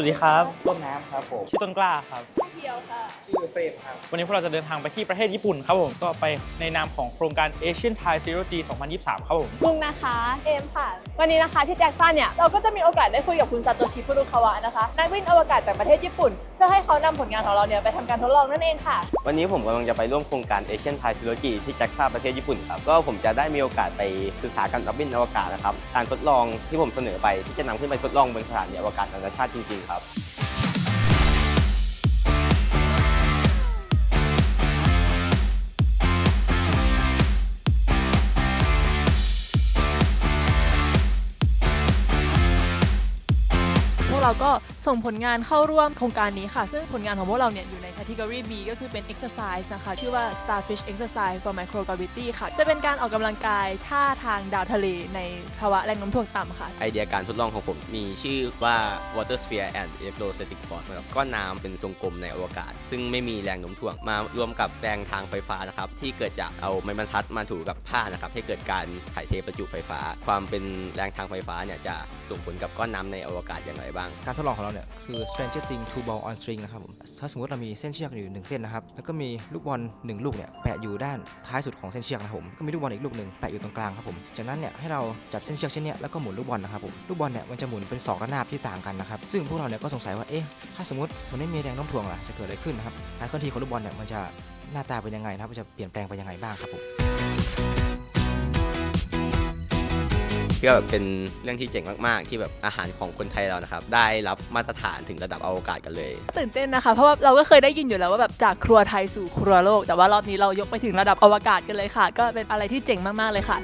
วัสดีครับ ต้นน้ำครับผม ชื่อต้นกล้าครับเพียวค่ะ ชื่อเฟรมครับ วันนี้พวกเราจะเดินทางไปที่ประเทศญี่ปุ่นครับผม ก็ไปในนามของโครงการ Asian Thai Zero G 2023 ครับผมบุ้งนะคะ เอมค่ะ วันนี้นะคะที่แจ็คสันเนี่ย เราก็จะมีโอกาสได้คุยกับคุณซาโตชิฟุรุคาวะนะคะ นักบินอวกาศจากประเทศญี่ปุ่น เพื่อให้เขานำผลงานของเราเนี่ยไปทำการทดลองนั่นเองค่ะ วันนี้ผมกำลังจะไปร่วมโครงการ Asian Thai Trilogy ที่แจ็กซ่าประเทศญี่ปุ่นครับ ก็ผมจะได้มีโอกาสไปศึกษาการนักบินอวกาศนะครับ การทดลองที่ผมเสนอไปที่จะนำขึ้นไปทดลองบนสถานีอวกาศนานาชาติจริงๆครับ วกเราก็ส่งผลงานเข้าร่วมโครงการนี้ค่ะ ซึ่งผลงานของพวกเราเนี่ยอยู่ใน category B ก็คือเป็น exercise นะคะ ชื่อว่า starfish exercise for microgravity ค่ะ จะเป็นการออกกำลังกายท่าทางดาวทะเลในภาวะแรงโน้มถ่วงต่ำค่ะ ไอเดียการทดลองของผมมีชื่อว่า water sphere and electrostatic force นะครับก้อนน้ำเป็นทรงกลมในอวกาศ ซึ่งไม่มีแรงโน้มถ่วงมารวมกับแรงทางไฟฟ้านะครับที่เกิดจากเอาไม้บรรทัดมาถูกับผ้านะครับให้เกิดการถ่ายเทประจุไฟฟ้า ความเป็นแรงทางไฟฟ้าเนี่ยจะส่งผลกับก้อนน้ำในอวกาศอย่างไรบ้างการทดลองของเราเนี่ยคือ Stranger Things two ball on string นะครับผมถ้าสมมติเรามีเส้นเชือกอยู่หนึ่งเส้นนะครับแล้วก็มีลูกบอลหนึ่งลูกเนี่ยแปะอยู่ด้านท้ายสุดของเส้นเชือกนะครับผมก็มีลูกบอลอีกลูกหนึ่งแปะอยู่ตรงกลางครับผมจากนั้นเนี่ยให้เราจับเส้นเชือกเช่นนี้แล้วก็หมุนลูกบอลนะครับผมลูกบอลเนี่ยมันจะหมุนเป็นสองระนาบที่ต่างกันนะครับซึ่งพวกเราเนี่ยก็สงสัยว่าเอ๊ะถ้าสมมติมันไม่มีแรงโน้มถ่วงล่ะจะเกิดอะไรขึ้นนะครับการเคลื่อนที่ของลูกบอลเนี่ยมันจะหน้าตาเป็นยังไงนะครับมันจะเปลี่ยนแปลงไปยังไงบ้างครับผม ก็แบบเป็นเรื่องที่เจ๋งมาก ๆ ที่แบบอาหารของคนไทยเรานะครับ ได้รับมาตรฐานถึงระดับอวกาศกันเลย ตื่นเต้นนะคะ เพราะว่าเราก็เคยได้ยินอยู่แล้วว่าแบบจากครัวไทยสู่ครัวโลก แต่ว่ารอบนี้เรายกไปถึงระดับอวกาศกันเลยค่ะ ก็เป็นอะไรที่เจ๋งมาก ๆ เลยค่ะ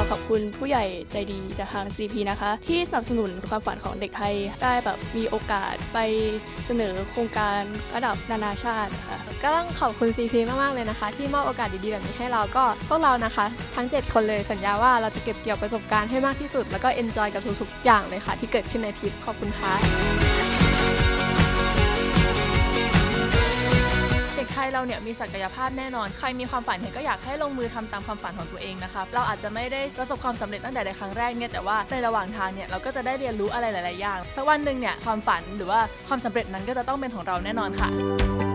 อขอบคุณผู้ใหญ่ใจดีจากทาง CP นะคะ ที่สนับสนุนความฝันของเด็กไทยได้แบบมีโอกาสไปเสนอโครงการระดับนานาชาติะคะก็ต้องขอบคุณ CP มากๆเลยนะคะ ที่มอบโอกาสดีๆแบบนี้ให้เราก็พวกเรานะคะ ทั้ง 7 คนเลยสัญญาว่าเราจะเก็บเกี่ยวประสบการณ์ให้มากที่สุด แล้วก็ enjoy กับทุกๆอย่างเลยค่ะ ที่เกิดขึ้นในทริปขอบคุณค่ะ เราเนี่ยมีศักยภาพแน่นอน ใครมีความฝันเนี่ยก็อยากให้ลงมือทำตามความฝันของตัวเองนะคะเราอาจจะไม่ได้ประสบความสำเร็จตั้งแต่ในครั้งแรกเนี่ยแต่ว่าในระหว่างทางเนี่ยเราก็จะได้เรียนรู้อะไรหลาย ๆ อย่างสักวันหนึ่งเนี่ยความฝันหรือว่าความสำเร็จนั้นก็จะต้องเป็นของเราแน่นอนค่ะ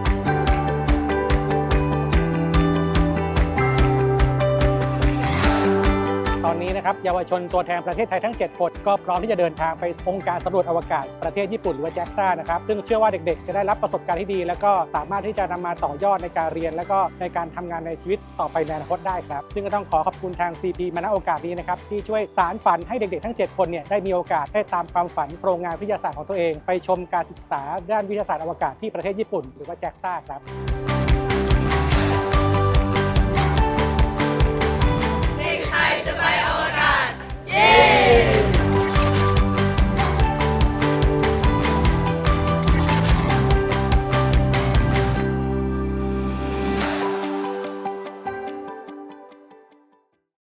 นี้นะครับเยาวชนตัวแทนประเทศไทยทั้ง 7 คน ก็พร้อมที่จะเดินทางไปองค์การสำรวจอวกาศประเทศญี่ปุ่นหรือว่าแจ็กซ่านะครับซึ่งเชื่อว่าเด็กๆ จะได้รับประสบการณ์ที่ดี แล้วก็สามารถที่จะนำมาต่อยอดในการเรียน แล้วก็ในการทำงานในชีวิตต่อไปในอนาคตได้ครับ ซึ่งก็ต้องขอขอบคุณทาง CP มาณโอกาสนี้นะครับที่ช่วยสารฝันให้เด็กๆทั้ง 7 คนเนี่ยได้มีโอกาสได้ตามความฝันโครงงานวิทยาศาสตร์ของตัวเอง ไปชมการศึกษาด้านวิทยาศาสตร์อวกาศที่ประเทศญี่ปุ่น หรือว่าแจ็กซ่าครับ